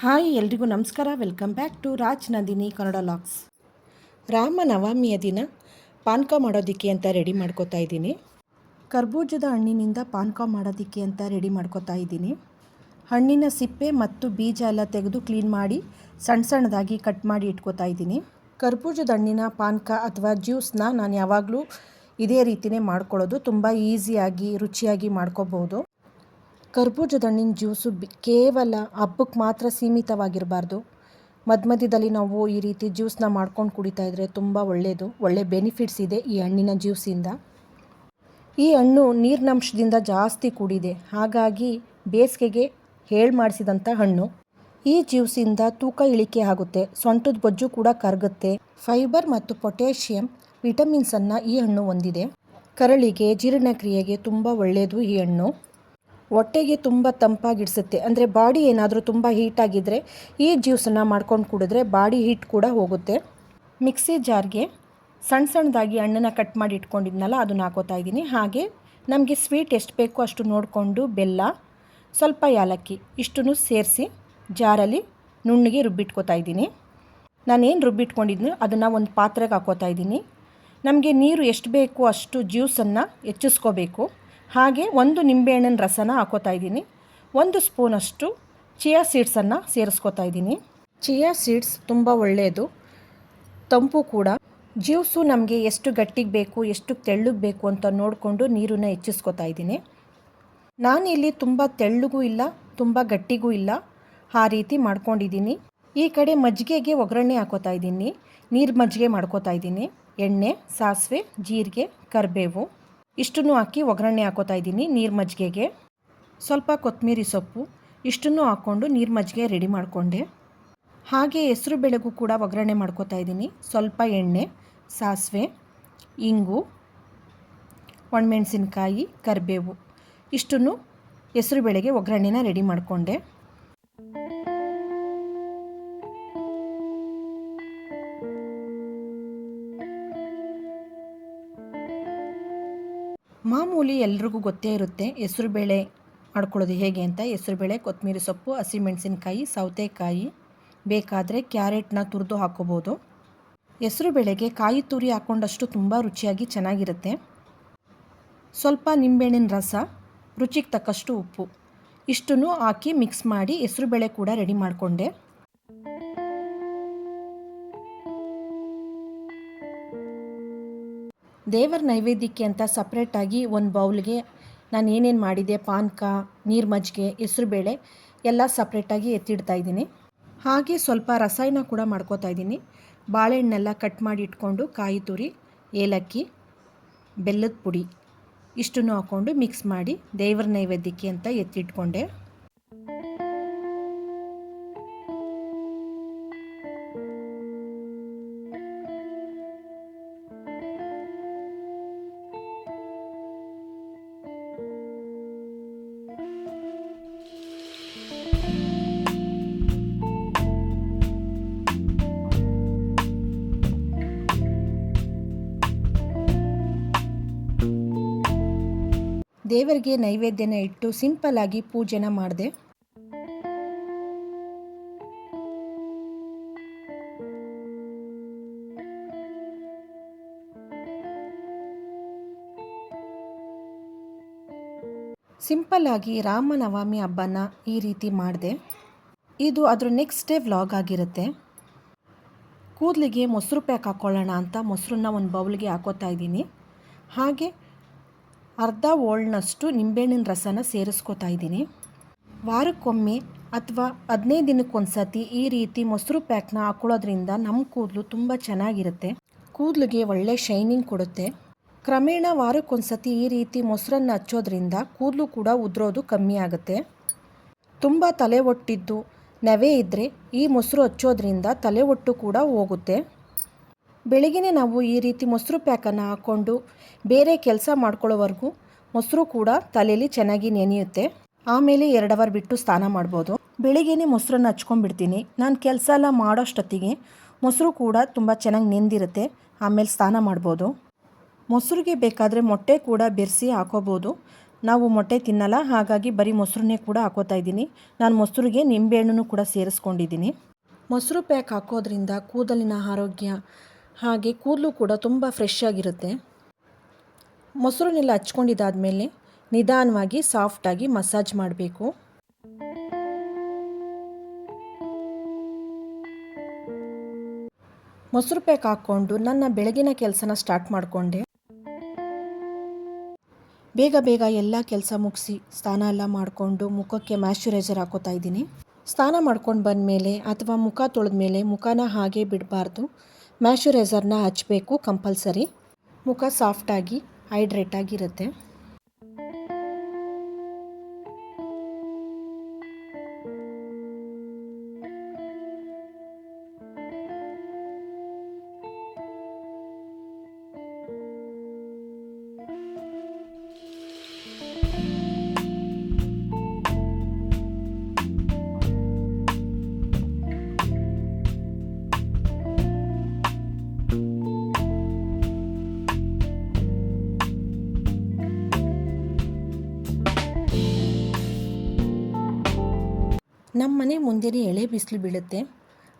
Hi, ಎಲ್ರಿಗೂ ನಮಸ್ಕಾರ. Welcome back to Raj Nandini, Kannada vlogs. Rama ನವಮಿಯ ದಿನ ಪಾನಕ ಮಾಡೋದಕ್ಕೆ ಅಂತ ರೆಡಿ ಮಾಡ್ಕೋತಾ ಇದ್ದೀನಿ. ಕರ್ಬೂಜದ ಹಣ್ಣಿನಿಂದ ಪಾನಕ ಮಾಡೋದಕ್ಕೆ ಅಂತ ರೆಡಿ ಮಾಡ್ಕೋತಾ ಇದ್ದೀನಿ. ಹಣ್ಣಿನ ಸಿಪ್ಪೆ ಮತ್ತು ಬೀಜ ಎಲ್ಲ ತೆಗೆದು ಕ್ಲೀನ್ ಮಾಡಿ ಸಣ್ಣ ಸಣ್ಣದಾಗಿ ಕಟ್ ಮಾಡಿ ಇಟ್ಕೋತಾ ಇದ್ದೀನಿ. ಕರ್ಬೂಜದ ಹಣ್ಣಿನ ಪಾನಕ ಅಥವಾ ಜ್ಯೂಸ್ನ ನಾನು ಯಾವಾಗಲೂ ಇದೇ ರೀತಿಯೇ ಮಾಡ್ಕೊಳ್ಳೋದು. ತುಂಬ ಈಸಿಯಾಗಿ, ರುಚಿಯಾಗಿ ಮಾಡ್ಕೋಬೋದು. ಕರ್ಬೂಜದ ಹಣ್ಣಿನ ಜ್ಯೂಸು ಬಿ ಕೇವಲ ಹಬ್ಬಕ್ಕೆ ಮಾತ್ರ ಸೀಮಿತವಾಗಿರಬಾರ್ದು. ಮಧ್ಯ ಮಧ್ಯದಲ್ಲಿ ನಾವು ಈ ರೀತಿ ಜ್ಯೂಸನ್ನ ಮಾಡ್ಕೊಂಡು ಕುಡಿತಾ ಇದ್ದರೆ ತುಂಬ ಒಳ್ಳೆಯದು ಒಳ್ಳೆ ಬೆನಿಫಿಟ್ಸ್ ಇದೆ ಈ ಹಣ್ಣಿನ ಜ್ಯೂಸಿಂದ. ಈ ಹಣ್ಣು ನೀರಿನಂಶದಿಂದ ಜಾಸ್ತಿ ಕೂಡಿದೆ, ಹಾಗಾಗಿ ಬೇಸಿಗೆಗೆ ಹೇಳಿ ಮಾಡಿಸಿದಂಥ ಹಣ್ಣು. ಈ ಜ್ಯೂಸಿಂದ ತೂಕ ಇಳಿಕೆ ಆಗುತ್ತೆ, ಸೊಂಟದ ಬೊಜ್ಜು ಕೂಡ ಕರಗುತ್ತೆ. ಫೈಬರ್ ಮತ್ತು ಪೊಟ್ಯಾಷಿಯಂ ವಿಟಮಿನ್ಸನ್ನು ಈ ಹಣ್ಣು ಹೊಂದಿದೆ. ಕರಳಿಗೆ, ಜೀರ್ಣಕ್ರಿಯೆಗೆ ತುಂಬ ಒಳ್ಳೆಯದು ಈ ಹಣ್ಣು. ಹೊಟ್ಟೆಗೆ ತುಂಬ ತಂಪಾಗಿಡಿಸುತ್ತೆ. ಅಂದರೆ ಬಾಡಿ ಏನಾದರೂ ತುಂಬ ಹೀಟಾಗಿದ್ದರೆ ಈ ಜ್ಯೂಸನ್ನು ಮಾಡ್ಕೊಂಡು ಕುಡಿದ್ರೆ ಬಾಡಿ ಹೀಟ್ ಕೂಡ ಹೋಗುತ್ತೆ. ಮಿಕ್ಸಿ ಜಾರ್ಗೆ ಸಣ್ಣ ಸಣ್ಣದಾಗಿ ಹಣ್ಣನ್ನು ಕಟ್ ಮಾಡಿ ಇಟ್ಕೊಂಡಿದ್ನಲ್ಲ, ಅದನ್ನು ಹಾಕೋತಾ ಇದ್ದೀನಿ. ಹಾಗೆ ನಮಗೆ ಸ್ವೀಟ್ ಎಷ್ಟು ಬೇಕೋ ಅಷ್ಟು ನೋಡಿಕೊಂಡು ಬೆಲ್ಲ, ಸ್ವಲ್ಪ ಯಾಲಕ್ಕಿ ಇಷ್ಟನ್ನು ಸೇರಿಸಿ ಜಾರಲ್ಲಿ ನುಣ್ಣಗೆ ರುಬ್ಬಿಟ್ಕೋತಾ ಇದ್ದೀನಿ. ನಾನೇನು ರುಬ್ಬಿಟ್ಕೊಂಡಿದ್ನೋ ಅದನ್ನು ಒಂದು ಪಾತ್ರೆಗೆ ಹಾಕೋತಾ ಇದ್ದೀನಿ. ನಮಗೆ ನೀರು ಎಷ್ಟು ಬೇಕು ಅಷ್ಟು ಜ್ಯೂಸನ್ನು ಹೆಚ್ಚಿಸ್ಕೋಬೇಕು. ಹಾಗೆ ಒಂದು ನಿಂಬೆಹಣ್ಣಿನ ರಸನ ಹಾಕೋತಾ ಇದ್ದೀನಿ. ಒಂದು ಸ್ಪೂನಷ್ಟು ಚಿಯಾ ಸೀಡ್ಸನ್ನು ಸೇರಿಸ್ಕೋತಾ ಇದ್ದೀನಿ. ಚಿಯಾ ಸೀಡ್ಸ್ ತುಂಬ ಒಳ್ಳೆಯದು ತಂಪು ಕೂಡ. ಜ್ಯೂಸು ನಮಗೆ ಎಷ್ಟು ಗಟ್ಟಿಗೆ ಬೇಕು, ಎಷ್ಟು ತೆಳ್ಳಗೆ ಬೇಕು ಅಂತ ನೋಡಿಕೊಂಡು ನೀರನ್ನು ಹೆಚ್ಚಿಸ್ಕೋತಾ ಇದ್ದೀನಿ. ನಾನಿಲ್ಲಿ ತುಂಬ ತೆಳ್ಳಗೂ ಇಲ್ಲ, ತುಂಬ ಗಟ್ಟಿಗೂ ಇಲ್ಲ. ಆ ರೀತಿ ಮಾಡ್ಕೊಂಡಿದ್ದೀನಿ. ಈ ಕಡೆ ಮಜ್ಜಿಗೆಗೆ ಒಗ್ಗರಣೆ ಹಾಕೋತಾ ಇದ್ದೀನಿ. ನೀರು ಮಜ್ಜಿಗೆ ಮಾಡ್ಕೋತಾ ಇದ್ದೀನಿ. ಎಣ್ಣೆ, ಸಾಸಿವೆ, ಜೀರಿಗೆ, ಕರಿಬೇವು. ಇಷ್ಟನ್ನು ಹಾಕಿ ಒಗ್ಗರಣೆ ಹಾಕೋತಾ ಇದ್ದೀನಿ ನೀರು ಮಜ್ಜಿಗೆಗೆ. ಸ್ವಲ್ಪ ಕೊತ್ತಂಬರಿ ಸೊಪ್ಪು, ಇಷ್ಟನ್ನು ಹಾಕ್ಕೊಂಡು ನೀರು ಮಜ್ಜಿಗೆ ರೆಡಿ ಮಾಡಿಕೊಂಡೆ. ಹಾಗೆ ಹೆಸರು ಬೆಳೆಗೂ ಕೂಡ ಒಗ್ಗರಣೆ ಮಾಡ್ಕೋತಾ ಇದ್ದೀನಿ. ಸ್ವಲ್ಪ ಎಣ್ಣೆ, ಸಾಸಿವೆ, ಇಂಗು, ಒಣಮೆಣಸಿನ್ಕಾಯಿ, ಕರಿಬೇವು. ಇಷ್ಟನ್ನು ಹೆಸರು ಬೇಳೆಗೆ ಒಗ್ಗರಣೆನ ರೆಡಿ ಮಾಡಿಕೊಂಡೆ. ಮಾಮೂಲಿ ಎಲ್ರಿಗೂ ಗೊತ್ತೇ ಇರುತ್ತೆ ಹೆಸರುಬೇಳೆ ಮಾಡ್ಕೊಳ್ಳೋದು ಹೇಗೆ ಅಂತ. ಹೆಸರುಬೇಳೆ ಕೊತ್ತಂಬರಿ ಸೊಪ್ಪು ಹಸಿಮೆಣಸಿನ್ಕಾಯಿ ಸೌತೆಕಾಯಿ ಬೇಕಾದರೆ ಕ್ಯಾರೆಟ್ನ ತುರಿದು ಹಾಕೋಬೋದು. ಹೆಸರುಬೇಳೆಗೆ ಕಾಯಿ ತುರಿ ಹಾಕ್ಕೊಂಡಷ್ಟು ತುಂಬ ರುಚಿಯಾಗಿ ಚೆನ್ನಾಗಿರುತ್ತೆ. ಸ್ವಲ್ಪ ನಿಂಬೆಹಣ್ಣಿನ ರಸ, ರುಚಿಗೆ ತಕ್ಕಷ್ಟು ಉಪ್ಪು ಇಷ್ಟನ್ನು ಹಾಕಿ ಮಿಕ್ಸ್ ಮಾಡಿ ಹೆಸರುಬೇಳೆ ಕೂಡ ರೆಡಿ ಮಾಡಿಕೊಂಡೆ. ದೇವರ ನೈವೇದ್ಯಕ್ಕೆ ಅಂತ ಸಪ್ರೇಟಾಗಿ ಒಂದು ಬೌಲ್ಗೆ ನಾನು ಏನೇನು ಮಾಡಿದೆ ಪಾನಕ, ನೀರು ಮಜ್ಜಿಗೆ ಹೆಸರುಬೇಳೆ ಎಲ್ಲ ಸಪ್ರೇಟಾಗಿ ಎತ್ತಿಡ್ತಾ ಇದ್ದೀನಿ. ಹಾಗೆ ಸ್ವಲ್ಪ ರಸಾಯನ ಕೂಡ ಮಾಡ್ಕೋತಾ ಇದ್ದೀನಿ. ಬಾಳೆಹಣ್ಣೆಲ್ಲ ಕಟ್ ಮಾಡಿ ಇಟ್ಕೊಂಡು ಕಾಯಿ ತುರಿ, ಏಲಕ್ಕಿ, ಬೆಲ್ಲದ ಪುಡಿ ಇಷ್ಟನ್ನು ಹಾಕ್ಕೊಂಡು ಮಿಕ್ಸ್ ಮಾಡಿ ದೇವರ ನೈವೇದ್ಯಕ್ಕೆ ಅಂತ ಎತ್ತಿಟ್ಕೊಂಡೆ. ದೇವರಿಗೆ ನೈವೇದ್ಯನ ಇಟ್ಟು ಸಿಂಪಲ್ ಆಗಿ ಪೂಜೆನ ಮಾಡಿದೆ. ಸಿಂಪಲ್ ಆಗಿ ರಾಮನವಮಿ ಹಬ್ಬನ ಈ ರೀತಿ ಮಾಡಿದೆ. ಇದು ಅದರ ನೆಕ್ಸ್ಟ್ ಡೇ ವ್ಲಾಗ್ ಆಗಿರುತ್ತೆ. ಕೂದಲಿಗೆ ಮೊಸರು ಪ್ಯಾಕ್ ಹಾಕ್ಕೊಳ್ಳೋಣ ಅಂತ ಮೊಸರನ್ನ ಒಂದು ಬೌಲ್ಗೆ ಹಾಕೋತಾ ಇದ್ದೀನಿ. ಹಾಗೆ ಅರ್ಧ ಓಳ್ನಷ್ಟು ನಿಂಬೆಹಣ್ಣಿನ ರಸನ ಸೇರಿಸ್ಕೋತಾ ಇದ್ದೀನಿ. ವಾರಕ್ಕೊಮ್ಮೆ ಅಥವಾ ಹದಿನೈದು ದಿನಕ್ಕೊಂದು ಸತಿ ಈ ರೀತಿ ಮೊಸರು ಪ್ಯಾಕ್ನ ಹಾಕೊಳ್ಳೋದ್ರಿಂದ ನಮ್ಮ ಕೂದಲು ತುಂಬ ಚೆನ್ನಾಗಿರುತ್ತೆ. ಕೂದಲಿಗೆ ಒಳ್ಳೆ ಶೈನಿಂಗ್ ಕೊಡುತ್ತೆ. ಕ್ರಮೇಣ ವಾರಕ್ಕೊಂದ್ಸತಿ ಈ ರೀತಿ ಮೊಸರನ್ನು ಹಚ್ಚೋದ್ರಿಂದ ಕೂದಲು ಕೂಡ ಉದುರೋದು ಕಮ್ಮಿ ಆಗುತ್ತೆ. ತುಂಬ ತಲೆ ಒಟ್ಟಿದ್ದು ನವೆ ಇದ್ದರೆ ಈ ಮೊಸರು ಹಚ್ಚೋದ್ರಿಂದ ತಲೆ ಒಟ್ಟು ಕೂಡ ಹೋಗುತ್ತೆ. ಬೆಳಗ್ಗೆ ನಾವು ಈ ರೀತಿ ಮೊಸರು ಪ್ಯಾಕನ್ನು ಹಾಕ್ಕೊಂಡು ಬೇರೆ ಕೆಲಸ ಮಾಡ್ಕೊಳ್ಳೋವರೆಗೂ ಮೊಸರು ಕೂಡ ತಲೆಯಲ್ಲಿ ಚೆನ್ನಾಗಿ ನೆನೆಯುತ್ತೆ. ಆಮೇಲೆ ಎರಡು ಅವರ್ ಬಿಟ್ಟು ಸ್ನಾನ ಮಾಡ್ಬೋದು. ಬೆಳಿಗ್ಗೆನೇ ಮೊಸರನ್ನು ಹಚ್ಕೊಂಡ್ಬಿಡ್ತೀನಿ. ನಾನು ಕೆಲಸ ಎಲ್ಲ ಮಾಡೋಷ್ಟೊತ್ತಿಗೆ ಮೊಸರು ಕೂಡ ತುಂಬ ಚೆನ್ನಾಗಿ ನೆಂದಿರುತ್ತೆ. ಆಮೇಲೆ ಸ್ನಾನ ಮಾಡ್ಬೋದು. ಮೊಸರಿಗೆ ಬೇಕಾದರೆ ಮೊಟ್ಟೆ ಕೂಡ ಬೆರೆಸಿ ಹಾಕೋಬೋದು. ನಾವು ಮೊಟ್ಟೆ ತಿನ್ನಲ್ಲ, ಹಾಗಾಗಿ ಬರೀ ಮೊಸರನ್ನೇ ಕೂಡ ಹಾಕೋತಾ ಇದ್ದೀನಿ. ನಾನು ಮೊಸರಿಗೆ ನಿಂಬೆಹಣ್ಣು ಕೂಡ ಸೇರಿಸ್ಕೊಂಡಿದ್ದೀನಿ. ಮೊಸರು ಪ್ಯಾಕ್ ಹಾಕೋದ್ರಿಂದ ಕೂದಲಿನ ಆರೋಗ್ಯ ಹಾಗೆ ಕೂದಲು ಕೂಡ ತುಂಬ ಫ್ರೆಶ್ ಆಗಿರುತ್ತೆ. ಮೊಸರನ್ನೆಲ್ಲ ಹಚ್ಕೊಂಡಿದ್ದಾದಮೇಲೆ ನಿಧಾನವಾಗಿ ಸಾಫ್ಟಾಗಿ ಮಸಾಜ್ ಮಾಡಬೇಕು. ಮೊಸರು ಪ್ಯಾಕ್ ಹಾಕ್ಕೊಂಡು ನನ್ನ ಬೆಳಗಿನ ಕೆಲಸನ ಸ್ಟಾರ್ಟ್ ಮಾಡಿಕೊಂಡೆ. ಬೇಗ ಬೇಗ ಎಲ್ಲ ಕೆಲಸ ಮುಗಿಸಿ ಸ್ನಾನ ಎಲ್ಲ ಮಾಡಿಕೊಂಡು ಮುಖಕ್ಕೆ ಮ್ಯಾಶ್ಚರೈಸರ್ ಹಾಕೋತಾ ಇದ್ದೀನಿ. ಸ್ನಾನ ಮಾಡ್ಕೊಂಡು ಬಂದಮೇಲೆ ಅಥವಾ ಮುಖ ತೊಳೆದ್ಮೇಲೆ ಮುಖನ ಹಾಗೆ ಬಿಡಬಾರ್ದು. ಮ್ಯಾಶ್ಚರೈಸರ್ನ ಹಚ್ಚಬೇಕು ಕಂಪಲ್ಸರಿ ಮುಖ ಸಾಫ್ಟಾಗಿ ಹೈಡ್ರೇಟಾಗಿರುತ್ತೆ ನಮ್ಮ ಮನೆ ಮುಂದೆನೇ ಎಳೆ ಬಿಸಿಲು ಬೀಳುತ್ತೆ.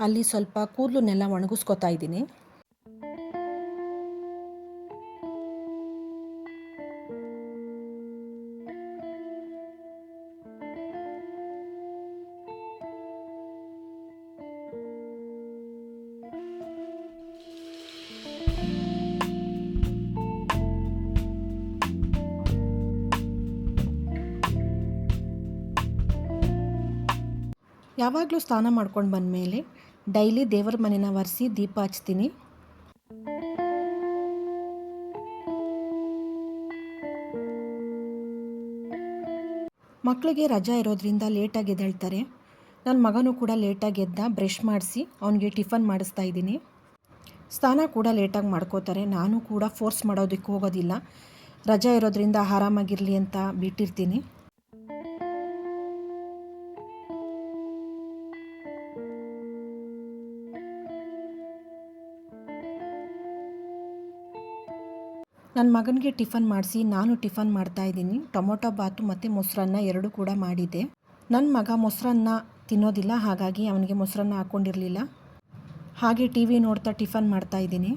ಅಲ್ಲಿ ಸ್ವಲ್ಪ ಕೂದಲನ್ನೆಲ್ಲ ಒಣಗಿಸ್ಕೊತಾ ಇದ್ದೀನಿ. ಯಾವಾಗಲೂ ಸ್ನಾನ ಮಾಡ್ಕೊಂಡು ಬಂದಮೇಲೆ ಡೈಲಿ ದೇವರ ಮನೆನ ಒರೆಸಿ ದೀಪ ಹಚ್ತೀನಿ. ಮಕ್ಕಳಿಗೆ ರಜಾ ಇರೋದ್ರಿಂದ ಲೇಟಾಗಿ ಎದ್ದೇಳ್ತಾರೆ. ನನ್ನ ಮಗನೂ ಕೂಡ ಲೇಟಾಗಿ ಎದ್ದ ಬ್ರಷ್ ಮಾಡಿಸಿ ಅವನಿಗೆ ಟಿಫನ್ ಮಾಡಿಸ್ತಾ ಇದ್ದೀನಿ. ಸ್ನಾನ ಕೂಡ ಲೇಟಾಗಿ ಮಾಡ್ಕೋತಾರೆ. ನಾನು ಕೂಡ ಫೋರ್ಸ್ ಮಾಡೋದಕ್ಕೆ ಹೋಗೋದಿಲ್ಲ. ರಜಾ ಇರೋದ್ರಿಂದ ಆರಾಮಾಗಿರಲಿ ಅಂತ ಬಿಟ್ಟಿರ್ತೀನಿ. ನನ್ನ ಮಗನಿಗೆ ಟಿಫನ್ ಮಾಡಿಸಿ, ನಾನು ಟಿಫನ್ ಮಾಡ್ತಾ ಇದ್ದೀನಿ. ಟೊಮೊಟೊ ಬಾತು ಮತ್ತು ಮೊಸರನ್ನ ಎರಡೂ ಕೂಡ ಮಾಡಿದ್ದೆ ನನ್ನ ಮಗ ಮೊಸರನ್ನ ತಿನ್ನೋದಿಲ್ಲ, ಹಾಗಾಗಿ ಅವನಿಗೆ ಮೊಸರನ್ನ ಹಾಕ್ಕೊಂಡಿರಲಿಲ್ಲ ಹಾಗೆ ಟಿ ವಿ ನೋಡ್ತಾ ಟಿಫನ್ ಮಾಡ್ತಾ ಇದ್ದೀನಿ.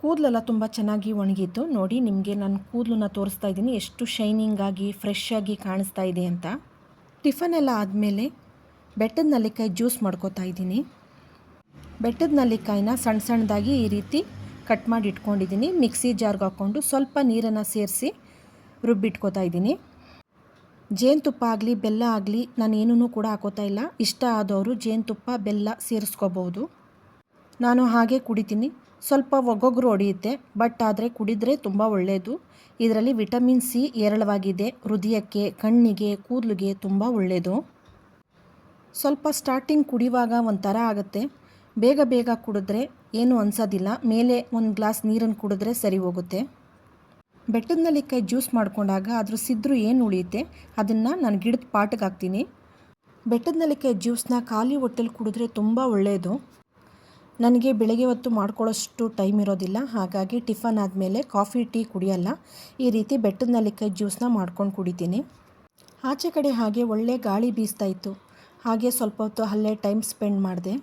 ಕೂದಲೆಲ್ಲ ತುಂಬ ಚೆನ್ನಾಗಿ ಒಣಗಿತ್ತು. ನೋಡಿ, ನಿಮಗೆ ನನ್ನ ಕೂದಲನ್ನ ತೋರಿಸ್ತಾ ಇದ್ದೀನಿ. ಎಷ್ಟು ಶೈನಿಂಗ್ ಆಗಿ ಫ್ರೆಶ್ ಆಗಿ ಕಾಣಿಸ್ತಾ ಇದೆ ಅಂತ. ಟಿಫನ್ ಎಲ್ಲ ಆದಮೇಲೆ ಬೆಟ್ಟದ ನಲ್ಲಿಕಾಯಿ ಜ್ಯೂಸ್ ಮಾಡ್ಕೋತಾ ಇದ್ದೀನಿ. ಬೆಟ್ಟದ ನಲ್ಲಿಕಾಯಿನ ಸಣ್ಣ ಸಣ್ಣದಾಗಿ ಈ ರೀತಿ ಕಟ್ ಮಾಡಿ ಇಟ್ಕೊಂಡಿದ್ದೀನಿ. ಮಿಕ್ಸಿ ಜಾರ್ಗೆ ಹಾಕ್ಕೊಂಡು ಸ್ವಲ್ಪ ನೀರನ್ನು ಸೇರಿಸಿ ರುಬ್ಬಿಟ್ಕೋತಾ ಇದ್ದೀನಿ. ಜೇನುತುಪ್ಪ ಆಗಲಿ, ಬೆಲ್ಲ ಆಗಲಿ ನಾನು ಏನೂ ಕೂಡ ಹಾಕೋತಾ ಇಲ್ಲ. ಇಷ್ಟ ಆದವರು ಜೇನುತುಪ್ಪ, ಬೆಲ್ಲ ಸೇರಿಸ್ಕೋಬೋದು. ನಾನು ಹಾಗೆ ಕುಡಿತೀನಿ. ಸ್ವಲ್ಪ ಒಗ್ಗೊಗ್ರು ಹೊಡೆಯುತ್ತೆ, ಬಟ್ ಆದರೆ ಕುಡಿದರೆ ತುಂಬ ಒಳ್ಳೆಯದು ಇದರಲ್ಲಿ ವಿಟಮಿನ್ ಸಿ ಹೇರಳವಾಗಿದೆ. ಹೃದಯಕ್ಕೆ, ಕಣ್ಣಿಗೆ, ಕೂದಲಿಗೆ ತುಂಬ ಒಳ್ಳೆಯದು ಸ್ವಲ್ಪ ಸ್ಟಾರ್ಟಿಂಗ್ ಕುಡಿಯುವಾಗ ಒಂಥರ ಆಗುತ್ತೆ. ಬೇಗ ಬೇಗ ಕುಡಿದ್ರೆ ಏನೂ ಅನ್ಸೋದಿಲ್ಲ. ಮೇಲೆ ಒಂದು ಗ್ಲಾಸ್ ನೀರನ್ನು ಕುಡಿದ್ರೆ ಸರಿ ಹೋಗುತ್ತೆ. ಬೆಟ್ಟದ ನಲ್ಲಿಕಾಯಿ ಜ್ಯೂಸ್ ಮಾಡ್ಕೊಂಡಾಗ ಅದ್ರ ಸಿದ್ರು ಏನು ಉಳಿಯುತ್ತೆ? ಅದನ್ನು ನಾನು ಗಿಡದ ಪಾಟಿಗೆ ಹಾಕ್ತೀನಿ. ಬೆಟ್ಟದ ನಲ್ಲಿಕಾಯಿ ಜ್ಯೂಸ್ನ ಖಾಲಿ ಹೊಟ್ಟೆಲಿ ಕುಡಿದ್ರೆ ತುಂಬ ಒಳ್ಳೆಯದು ನನಗೆ ಬೆಳಗ್ಗೆ ಹೊತ್ತು ಮಾಡ್ಕೊಳ್ಳೋಷ್ಟು ಟೈಮ್ ಇರೋದಿಲ್ಲ. ಹಾಗಾಗಿ ಟಿಫನ್ ಆದಮೇಲೆ ಕಾಫಿ, ಟೀ ಕುಡಿಯಲ್ಲ. ಈ ರೀತಿ ಬೆಟ್ಟದ ನಲ್ಲಿಕಾಯಿ ಜ್ಯೂಸ್ನ ಮಾಡ್ಕೊಂಡು ಕುಡಿತೀನಿ. ಆಚೆ ಕಡೆ ಹಾಗೆ ಒಳ್ಳೆ ಗಾಳಿ ಬೀಸ್ತಾ ಇತ್ತು. ಹಾಗೆ ಸ್ವಲ್ಪ ಹೊತ್ತು ಅಲ್ಲೇ ಟೈಮ್ ಸ್ಪೆಂಡ್ ಮಾಡಿದೆ.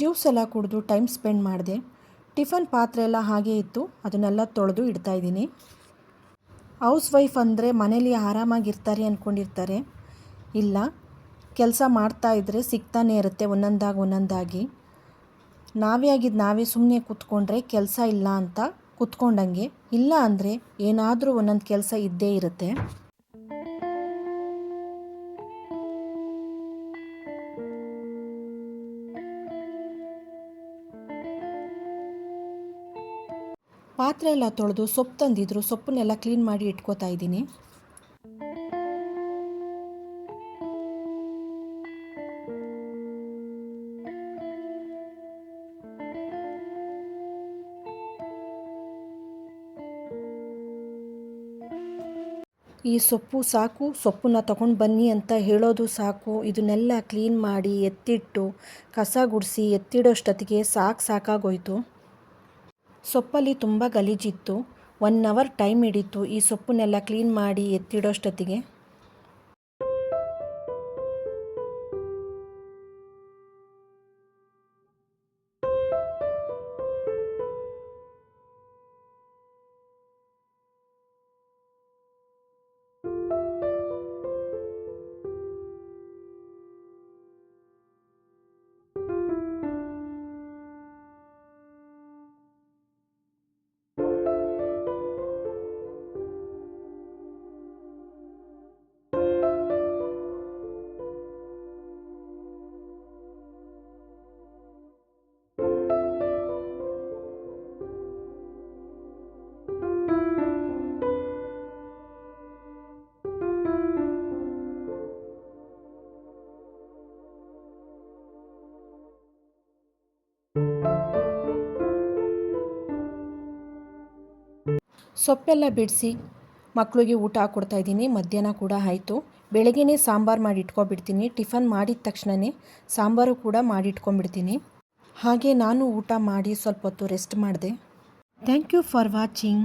ಜ್ಯೂಸ್ ಎಲ್ಲ ಕುಡಿದು ಟೈಮ್ ಸ್ಪೆಂಡ್ ಮಾಡಿದೆ. ಟಿಫನ್ ಪಾತ್ರೆ ಎಲ್ಲ ಹಾಗೆ ಇತ್ತು. ಅದನ್ನೆಲ್ಲ ತೊಳೆದು ಇಡ್ತಾ ಇದ್ದೀನಿ. ಹೌಸ್ ವೈಫ್ ಅಂದರೆ ಮನೇಲಿ ಆರಾಮಾಗಿರ್ತಾರೆ ಅಂದ್ಕೊಂಡಿರ್ತಾರೆ ಇಲ್ಲ, ಕೆಲಸ ಮಾಡ್ತಾ ಇದ್ದರೆ ಸಿಗ್ತಾನೆ ಇರುತ್ತೆ ಒಂದೊಂದಾಗಿ ಒಂದೊಂದಾಗಿ. ನಾವೇ ಆಗಿದ್ದು ನಾವೇ ಸುಮ್ಮನೆ ಕೂತ್ಕೊಂಡ್ರೆ ಕೆಲಸ ಇಲ್ಲ ಅಂತ ಕೂತ್ಕೊಂಡಂಗೆ. ಇಲ್ಲ ಅಂದರೆ ಏನಾದರೂ ಒಂದೊಂದು ಕೆಲಸ ಇದ್ದೇ ಇರುತ್ತೆ. ಪಾತ್ರೆ ಎಲ್ಲ ತೊಳೆದು ಸೊಪ್ಪು ತಂದಿದ್ರು. ಸೊಪ್ಪನ್ನೆಲ್ಲ ಕ್ಲೀನ್ ಮಾಡಿ ಇಟ್ಕೋತಾ ಇದ್ದೀನಿ. ಈ ಸೊಪ್ಪು ಸಾಕು. ಸೊಪ್ಪನ್ನ ತಗೊಂಡು ಬನ್ನಿ ಅಂತ ಹೇಳೋದು ಸಾಕು. ಇದನ್ನೆಲ್ಲ ಕ್ಲೀನ್ ಮಾಡಿ ಎತ್ತಿಟ್ಟು ಕಸ ಗುಡಿಸಿ ಎತ್ತಿಡೋಷ್ಟೊತ್ತಿಗೆ ಸಾಕು ಸಾಕಾಗೋಯ್ತು. ಸೊಪ್ಪಲ್ಲಿ ತುಂಬ ಗಲೀಜಿತ್ತು. ಒನ್ ಅವರ್ ಟೈಮ್ ಹಿಡಿತು. ಈ ಸೊಪ್ಪನ್ನೆಲ್ಲ ಕ್ಲೀನ್ ಮಾಡಿ ಎತ್ತಿಡೋಷ್ಟೊತ್ತಿಗೆ. ಸೊಪ್ಪೆಲ್ಲ ಬಿಡಿಸಿ ಮಕ್ಕಳಿಗೆ ಊಟ ಹಾಕ್ಕೊಡ್ತಾ ಇದ್ದೀನಿ. ಮಧ್ಯಾಹ್ನ ಕೂಡ ಆಯಿತು. ಬೆಳಗ್ಗೆನೇ ಸಾಂಬಾರು ಮಾಡಿ ಇಟ್ಕೊಬಿಡ್ತೀನಿ. ಟಿಫನ್ ಮಾಡಿದ ತಕ್ಷಣವೇ ಸಾಂಬಾರು ಕೂಡ ಮಾಡಿ ಇಟ್ಕೊಂಡ್ಬಿಡ್ತೀನಿ ಹಾಗೆ ನಾನು ಊಟ ಮಾಡಿ ಸ್ವಲ್ಪ ಹೊತ್ತು ರೆಸ್ಟ್ ಮಾಡಿದೆ. Thank you for watching